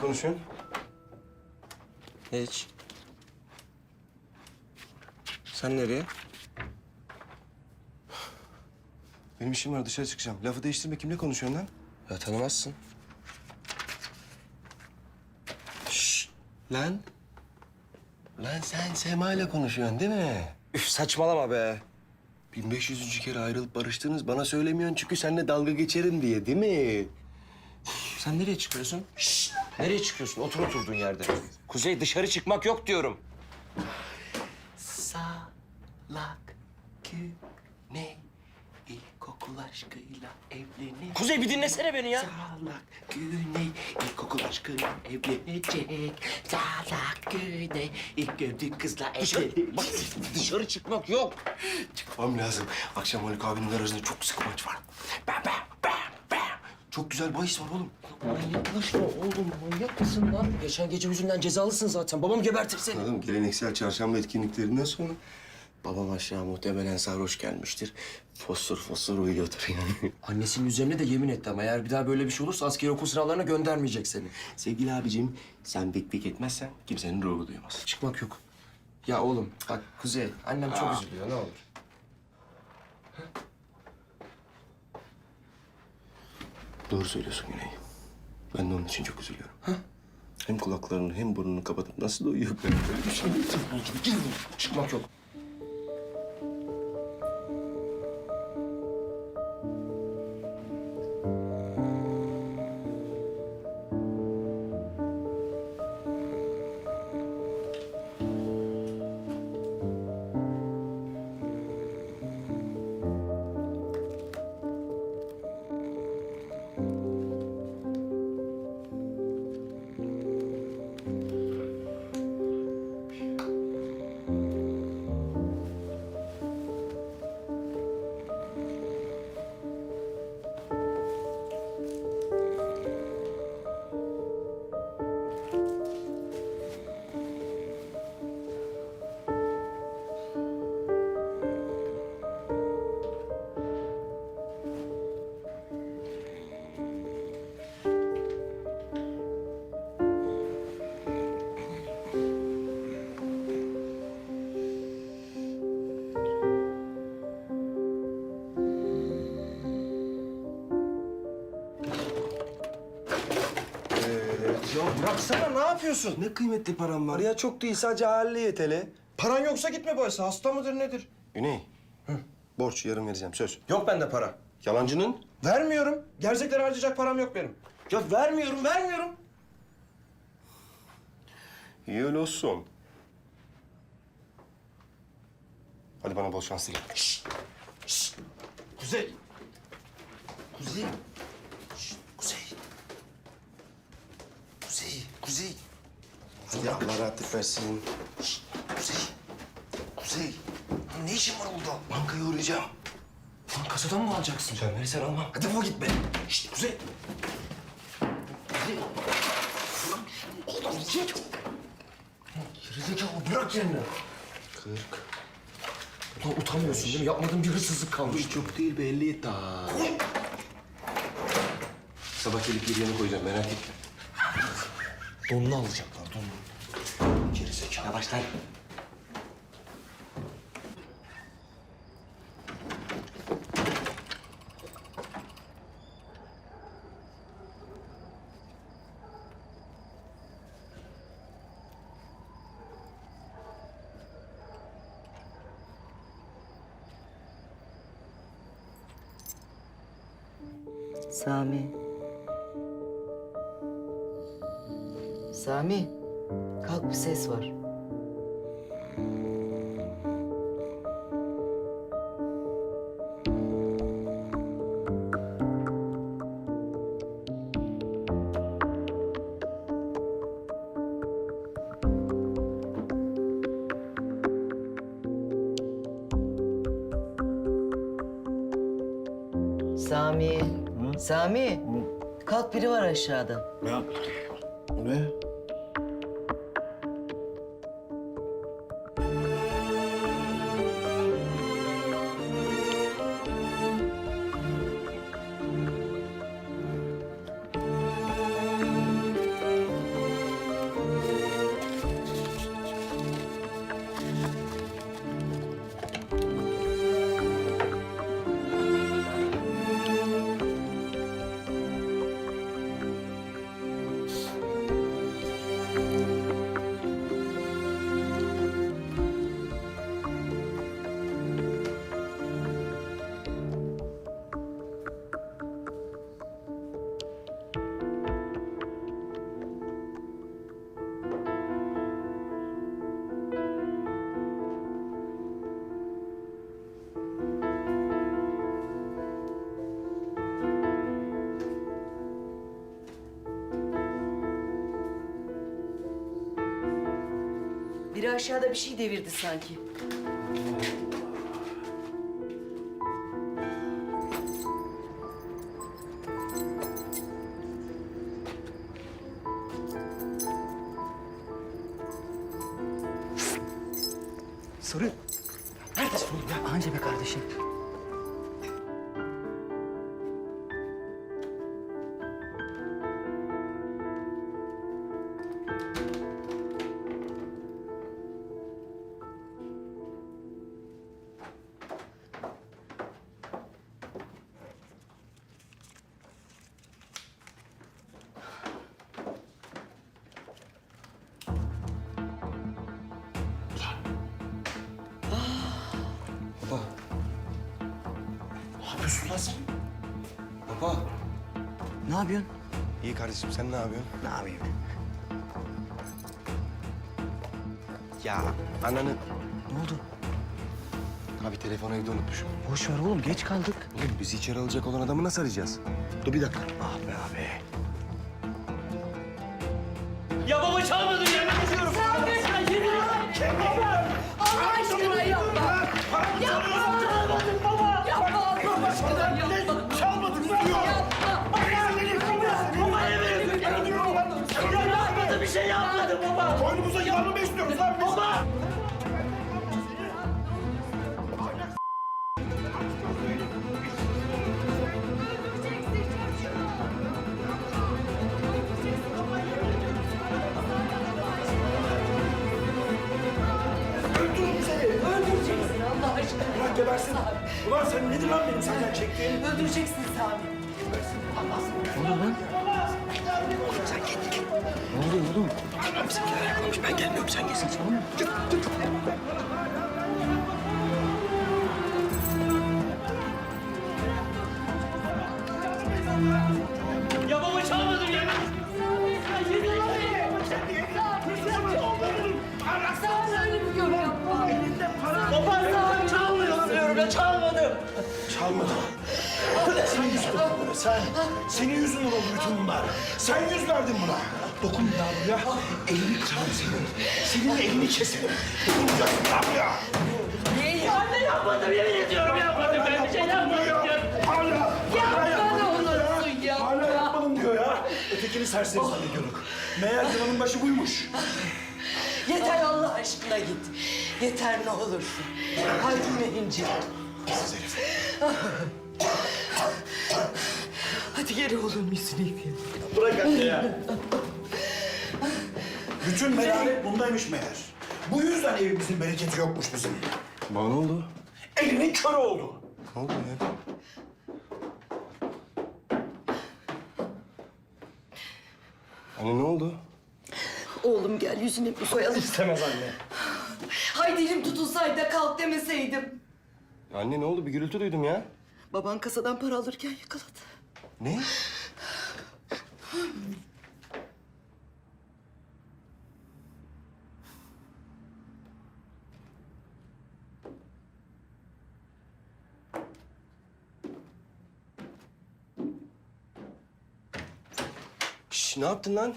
konuşuyorsun? Hiç. Sen nereye? Benim işim var dışarı çıkacağım. Lafı değiştirme kimle konuşuyorsun lan? Ya tanımazsın. Şşş lan. Lan sen Sema ile konuşuyorsun değil mi? Üf saçmalama be. 1500. kere ayrılıp barıştınız bana söylemiyorsun çünkü seninle dalga geçerim diye değil mi? Sen nereye çıkıyorsun? Şşş! Nereye çıkıyorsun? Otur oturduğun yerde. Kuzey dışarı çıkmak yok diyorum. Salak güney ilkokul aşkıyla evlenir. Kuzey bir dinlesene beni ya. Salak güney ilkokul aşkıyla evlenecek. Salak güney ilk gördüğü kızla Dışarı, evlenecek. bak, dışarı çıkmak yok. Çıkmam lazım. Akşam Haluk abinin garajında çok sıkı maç var. Bam bam. Çok güzel bahis var oğlum. Manyaklaşma oğlum, manyak mısın lan? Geçen gece yüzünden cezalısın zaten. Babam gebertir seni. Anladım. Geleneksel çarşamba etkinliklerinden sonra babam aşağı muhtemelen sarhoş gelmiştir. Fosfor fosfor uyuyordur yani. Annesinin üzerine de yemin etti ama eğer bir daha böyle bir şey olursa askeri okul sınavlarına göndermeyecek seni. Sevgili abicim sen bik bik etmezsen kimsenin ruhu duymaz. Çıkmak yok. Ya oğlum bak Kuzey, annem çok üzülüyor ne olur. Doğru söylüyorsun Güney. Ben de onun için çok üzülüyorum. Hem kulaklarını hem burnunu kapatıp nasıl da uyuyor böyle böyle bir şey. Çıkmak yok. Ya bıraksana ne yapıyorsun? Ne kıymetli param var ya. Çok değil sadece halle yeteli. Paran yoksa gitme bahse. Hasta mıdır nedir? Güney. Borç yarın vereceğim söz. Yok bende para. Yalancının Vermiyorum. Gerzekleri harcayacak param yok benim. Ya vermiyorum, vermiyorum. iyi öyle olsun. Hadi bana bol şans dile. Kuzey. Kuzey. Şşt, Kuzey. Kuzey, Kuzey. Hadi Allah rahatlık versin. Kuzey. Kuzey. Ne işin var burada? Bankaya uğrayacağım. Lan kasadan mı alacaksın? Sen verirsen almam. Hadi defol git be. Şşt Kuzey. Kuzey. Oğlum git. Gerizekalı bırak yerini. Kırk. Ulan utanmıyorsun değil mi? Yapmadığın bir hırsızlık kalmış. Çok değil belli ta. Sabah gelip yerine koyacağım merak etme. Donunu. Gerizekalı. Yavaş lan. Sami. Sami. Kalk bir ses var. Sami. Sami. Kalk biri var aşağıda. Ya. Ne? Biri aşağıda bir şey devirdi sanki. Sarı. Neredesin oğlum ya? Anca be kardeşim. Yapıyorsun? İyi kardeşim sen ne yapıyorsun? Ne yapayım? Ya ananı... Ne oldu? Abi telefonu evde unutmuşum. Boş ver oğlum geç kaldık. Oğlum bizi içeri alacak olan adamı nasıl arayacağız? Dur bir dakika. Ah be abi. Ya baba çalmadın yemin ediyorum. Sen de sen yemin Allah aşkına yapma. Yapma. Çalmadın baba. Yapma Allah aşkına yapma. Ulan gebersin. Ulan sen nedir lan benim senden çektiğim? Öldüreceksin Sami. Ben gelmiyorum sen gelsin tamam mı? Git, git. Ya baba çalmadın yemin. Sen yemin ediyorum. Sen öyle bir gör yapma. Baba sen çalmıyorsun diyorum ya çalmadım. Çalmadım. Sen yüz verdin buna, sen. Senin yüzünden oldu bütün bunlar. Sen yüz verdin buna. Dokun bir daha buraya. Elini kırarım senin. Senin elini keserim. Dokunmayacaksın daha buraya. Ben de yapmadım yemin ediyorum yapmadım ben bir şey yapmadım ya. Hala. hala ne diyor ya. Hala yapmadım diyor ya. Ötekini serseri zannediyorduk. Meğer yılanın başı buymuş. Yeter Allah aşkına git. Yeter ne olursun. Kalbime inci. Siz herif. Hadi geri oğlum yüzünü yıkayalım. Bırak anne ya. Bütün melanet bundaymış meğer. Bu yüzden evimizin bereketi yokmuş bizim. Bana ne oldu? Elinin körü oldu. Ne oldu ya? Anne ne oldu? Oğlum gel yüzüne bir koyalım. İstemez anne. Elim tutulsaydı da kalk demeseydim. Anne ne oldu? Bir gürültü duydum ya. Baban kasadan para alırken yakaladı. Ne? Şş, ne yaptın lan?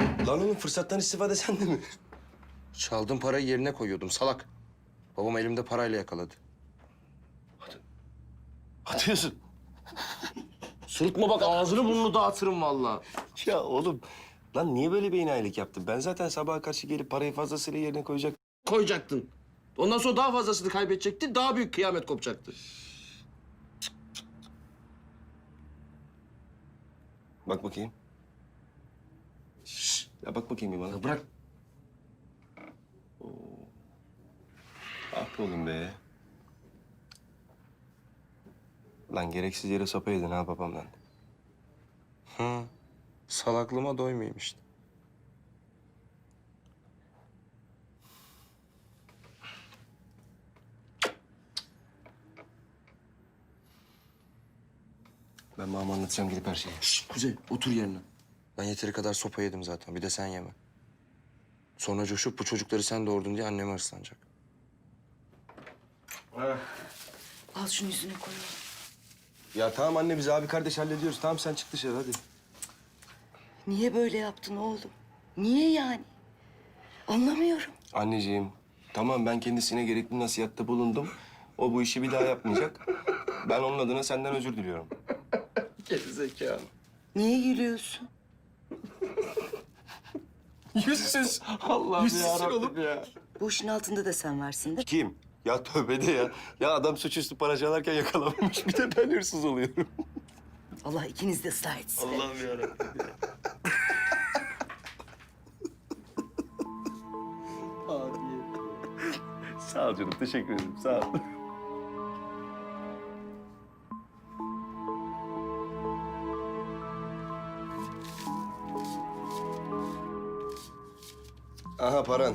Lan oğlum fırsattan istifade sende mi? Çaldığım parayı yerine koyuyordum salak. Babam elimde parayla yakaladı. Atıyorsun. Sırıtma bak ağzını burnunu dağıtırım vallahi. Ya oğlum lan niye böyle bir enayilik yaptın? Ben zaten sabaha karşı gelip parayı fazlasıyla yerine koyacak. Koyacaktın. Ondan sonra daha fazlasını kaybedecekti. Daha büyük kıyamet kopacaktı. Bak bakayım. Şş, ya bak bakayım bir bana. Ya bırak. Ah be oğlum be. Lan gereksiz yere sopa ha babamdan. Hı. Salaklığıma doymayayım işte. Ben babama anlatacağım gidip her şeyi. Şşt Kuzey otur yerine. Ben yeteri kadar sopa yedim zaten. Bir de sen yeme. Sonra coşup bu çocukları sen doğurdun diye anneme hırslanacak. Al şunu yüzüne koyalım. Ya tamam anne biz abi kardeş hallediyoruz. Tamam sen çık dışarı hadi. Niye böyle yaptın oğlum? Niye yani? Anlamıyorum. Anneciğim, tamam ben kendisine gerekli nasihatte bulundum. O bu işi bir daha yapmayacak. Ben onun adına senden özür diliyorum. Gerizekalı. Niye gülüyorsun? Yüzsüz. Allah'ım yarabbim oğlum. ya. Bu işin altında da sen varsın değil mi? Kim? Ya tövbe de ya. Ya adam suçüstü para çalarken yakalanmış. Bir de ben hırsız oluyorum. Allah ikiniz de ıslah etsin. Allah'ım yarabbim ya. Sağ ol canım, teşekkür ederim. Sağ ol. Aha paran.